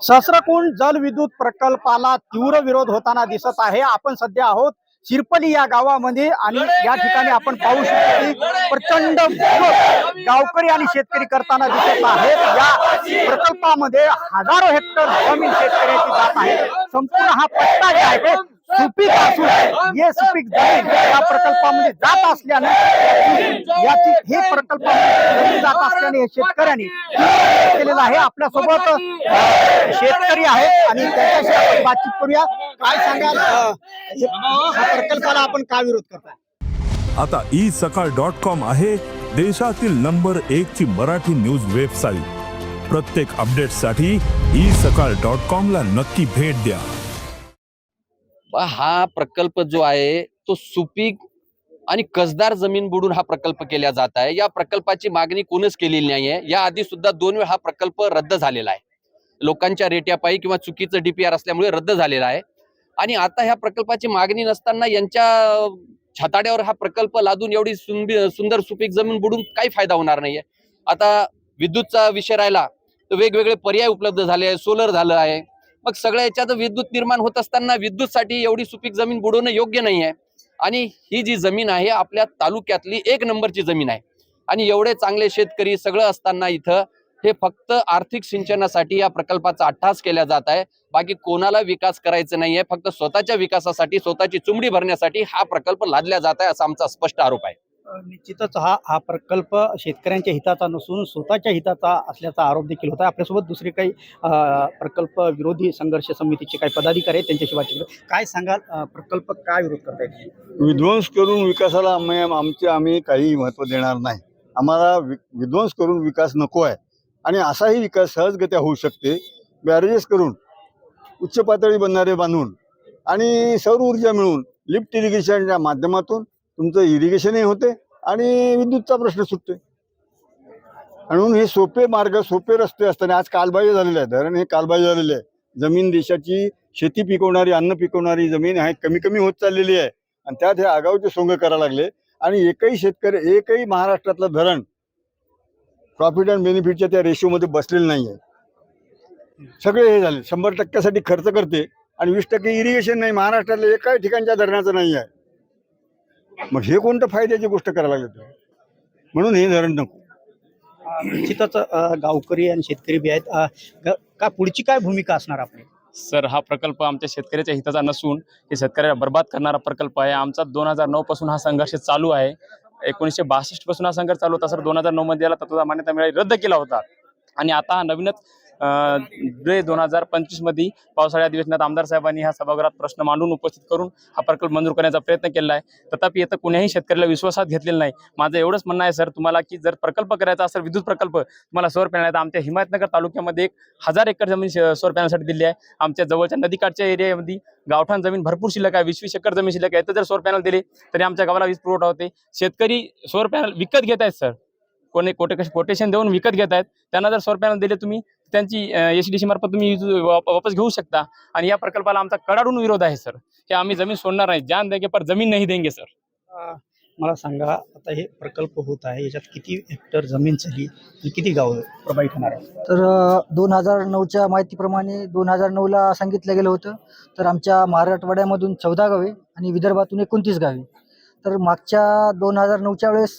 सहस्रकुंड जलविद्युत प्रकल्पाला तीव्र विरोध होताना दिसत आहे. आपण सध्या आहोत शिरपली या गावामध्ये आणि या ठिकाणी आपण पाहू शकतो की प्रचंड गावकरी आणि शेतकरी करताना दिसत आहेत. या प्रकल्पामध्ये हजारो हेक्टर जमीन शेतकऱ्याची जात आहे. संपूर्ण हा पट्टा जे आहे ते सुपीक असून हे सुपीक जमीन या प्रकल्पामध्ये जात असल्याने याची- हे प्रकल्पामध्ये जमीन जात असल्याने हे शेतकऱ्यांनी केलेला आहे. आपल्यासोबत शेतकरी आहेत आणि त्यांच्याशी आपण बातचीत करूया. काय सांगाल? हे- या प्रकल्पाला आपण का विरोध करताय? आता ई सकाळ डॉट कॉम आहे. देशातील नंबर एक ची मराठी न्यूज वेबसाईट. प्रत्येक अपडेटसाठी ई सकाळ डॉट कॉम ला नक्की भेट द्या. हा प्रकल्प जो आहे तो सुपीक आणि कसदार जमीन बुडून हा प्रकल्प केला जात आहे. या प्रकल्पाची मागणी कोणच केलेली नाहीये. या आधी सुद्धा दोन वेळा हा प्रकल्प रद्द झालेला आहे. लोकांच्या रेट्यापायी किंवा चुकीचं डीपीआर असल्यामुळे रद्द झालेला आहे. आणि आता ह्या प्रकल्पाची मागणी नसताना यांच्या छताड्यावर हा प्रकल्प लादून एवढी सुंदर सुपीक जमीन बुडून काही फायदा होणार नाहीये. आता विद्युतचा विषय राहिला तर वेगवेगळे पर्याय उपलब्ध झाले आहे सोलर झालं आहे. मग सगळ्या याच्यात विद्युत निर्माण होत असताना विद्युतसाठी एवढी सुपीक जमीन बुडवणं योग्य नाही आहे आणि ही जी जमीन आहे आपल्या तालुक्यातली एक नंबरची जमीन आहे. आणि एवढे चांगले शेतकरी सगळं असताना इथं हे फक्त आर्थिक सिंचनासाठी या प्रकल्पाचा अट्ठास केला जात आहे. बाकी कोणाला विकास करायचा नाहीये फक्त स्वतःच्या विकासासाठी स्वतःची चुमडी भरण्यासाठी हा प्रकल्प लादला जात आहे असा आमचा स्पष्ट आरोप आहे. निश्चितच हा हा प्रकल्प शेतकऱ्यांच्या हिताचा नसून स्वतःच्या हिताचा असल्याचा आरोप देखील होता आपल्यासोबत दुसरे काही प्रकल्प विरोधी संघर्ष समितीचे काही पदाधिकारी आहेत त्यांच्याशी बातचीत काय सांगाल प्रकल्प काय विरोध करताय? विध्वंस करून विकासाला आम्ही आमचे आम्ही काही महत्त्व देणार नाही. आम्हाला वि विध्वंस करून विकास नको आहे. आणि असाही विकास सहजगत्या होऊ शकते बॅरेजेस करून उच्च पातळी बनणारे बांधून आणि सौर ऊर्जा मिळून लिफ्ट इरिगेशनच्या माध्यमातून तुमचं इरिगेशनही होते आणि विद्युतचा प्रश्न सुटते म्हणून हे सोपे मार्ग सोपे रस्ते असताना आज कालबाह्य झालेले आहे धरण हे कालबाह्य झालेले आहे. जमीन देशाची शेती पिकवणारी अन्न पिकवणारी जमीन आहे कमी कमी होत चाललेली आहे. आणि त्यात हे आगाऊचे सोंग करायला लागले. आणि एकही शेतकरी एकही महाराष्ट्रातलं धरण प्रॉफिट अँड बेनिफिटच्या त्या रेशोमध्ये बसलेलं नाही आहे सगळे हे झाले. शंभर टक्क्यासाठी खर्च करते. आणि वीस टक्के इरिगेशन नाही. महाराष्ट्रातल्या एकाही ठिकाणच्या धरणाचं नाही आहे मग हे कोणतं फायद्याची गोष्ट करायला लागले? म्हणून हे धरण नको. निश्चितच गावकरी आणि शेतकरी बी आहेत. अं, ग- का पुढची काय भूमिका असणार आपली? सर हा प्रकल्प आमच्या शेतकऱ्याच्या हिताचा नसून हे शेतकऱ्याला बर्बाद करणारा प्रकल्प आहे. आमचा दोन हजार नऊ पासून हा संघर्ष चालू आहे. एकोणीसशे बासष्टपासून हा संघर्ष चालू होता सर. दोन हजार नऊ मध्ये याला तत्वता मान्यता मिळाली रद्द केला होता. आणि आता हा नवीनच जुलै दोन हजार पंचवीसमध्ये पावसाळी पावसाळ्या अधिवेशनात आमदार साहेबांनी हा सभागृहात प्रश्न मांडून उपस्थित करून हा प्रकल्प मंजूर करण्याचा प्रयत्न केला आहे. तथापि येतं कुण्याही शेतकऱ्याला विश्वासात घेतलेला नाही. माझं एवढंच म्हणणं आहे सर तुम्हाला की जर प्रकल्प करायचा असेल विद्युत प्रकल्प तुम्हाला सौर पॅनल आमच्या हिमायतनगर तालुक्यामध्ये एक हजार एकर जमीन सौर पॅनलसाठी दिली आहे. आमच्या जवळच्या नदीकाठच्या एरियामध्ये गावठाण जमीन भरपूर शिल्लक आहे. वीस वीस एकर जमीन शिल्लक आहे. तर जर सौर पॅनल दिले तरी आमच्या गावाला वीज पुरवठा होते. शेतकरी सौर पॅनल विकत घेत आहेत सर. कोणी कोटे कोटेशन देऊन विकत घेत आहेत. त्यांना जर सौर पॅनल दिले तुम्ही त्यांची एस डी सी मार्फत तुम्ही वापस घेऊ शकता. आणि या प्रकल्पाला आमचा कडाडून विरोध आहे सर. की आम्ही जमीन सोडणार नाही. जान देंगे पर जमीन नाही देंगे सर. मला सांगा आता हे प्रकल्प होत आहे याच्यात किती हेक्टर जमीन झाली आणि किती गाव प्रभावित होणार आहे तर दोन हजार नऊच्या माहितीप्रमाणे दोन हजार नऊला सांगितलं गेलं होतं. तर आमच्या मराठवाड्यामधून चौदा गावे आणि विदर्भातून एकोणतीस गावे तर मागच्या दोन हजार नऊच्या वेळेस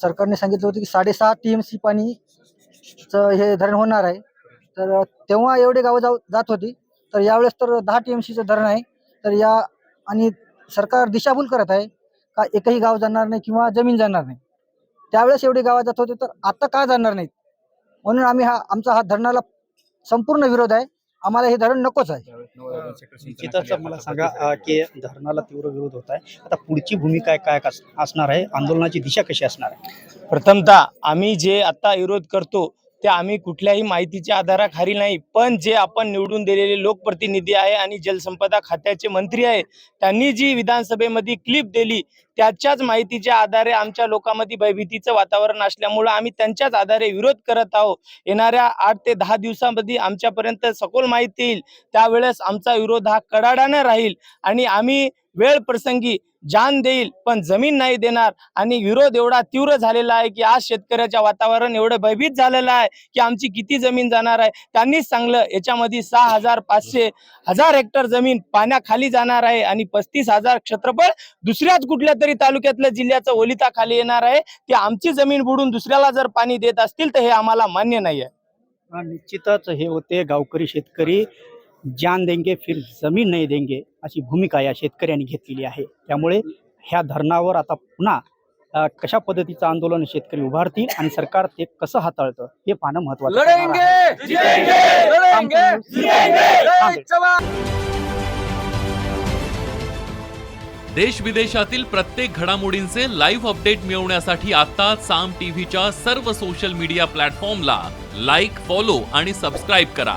सरकारने सांगितलं होतं की साडेसहा टी एम सी पाणीचं हे धरण होणार आहे. तर तेव्हा एवढे गावं जाऊ जात होती. तर यावेळेस तर दहा टी एम सीचं धरण आहे. तर या आणि सरकार दिशाभूल करत आहे का एकही गाव जाणार नाही किंवा जमीन जाणार नाही. त्यावेळेस एवढे गावात जात होते तर आता का जाणार नाहीत? म्हणून आम्ही हा आमचा हा धरणाला संपूर्ण विरोध आहे. आम्हाला हे धरण नकोच आहे. निश्चितच मला सांगा की धरणाला तीव्र विरोध होत आहे. आता पुढची भूमिका काय काय असणार आहे? आंदोलनाची दिशा कशी असणार आहे? प्रथमतः आम्ही जे आता विरोध करतो ते आम्ही कुठल्याही माहितीच्या आधाराखाली नाही. पण जे आपण निवडून दिलेले लोकप्रतिनिधी आहे आणि जलसंपदा खात्याचे मंत्री आहे त्यांनी जी विधानसभेमध्ये क्लिप दिली त्याच्याच माहितीच्या आधारे आमच्या लोकांमध्ये भयभीतीचं वातावरण असल्यामुळं आम्ही त्यांच्याच आधारे विरोध करत आहोत. येणाऱ्या आठ ते दहा दिवसामध्ये आमच्यापर्यंत सखोल माहिती येईल. त्यावेळेस आमचा विरोध हा कडाडाने राहील आणि आम्ही वेळ प्रसंगी जान देईल पण जमीन नाही देणार. आणि विरोध एवढा तीव्र झालेला आहे की आज शेतकऱ्याच्या वातावरण एवढं भयभीत झालेलं आहे की आमची किती जमीन जाणार आहे. त्यांनीच सांगलं याच्यामध्ये सहा हजार पाचशे हजार हेक्टर जमीन पाण्याखाली जाणार आहे आणि पस्तीस हजार क्षेत्रफळ दुसऱ्याच कुठल्या तरी तालुक्यातल्या जिल्ह्याचं ओलिता खाली येणार आहे. ते आमची जमीन बुडून दुसऱ्याला जर पाणी देत असतील तर हे आम्हाला मान्य नाही आहे निश्चितच हे होते गावकरी शेतकरी. जान देंगे फिर जमीन नाही देंगे अशी भूमिका या शेतकऱ्यांनी घेतलेली आहे. त्यामुळे ह्या धरणावर आता पुन्हा कशा पद्धतीचं आंदोलन शेतकरी उभारतील आणि सरकार ते कसं हाताळतं हे पाहणं महत्वाचं. देश विदेशातील प्रत्येक घडामोडींचे लाईव्ह अपडेट मिळवण्यासाठी आता साम टीव्हीच्या सर्व सोशल मीडिया प्लॅटफॉर्मला लाईक फॉलो आणि सबस्क्राईब करा.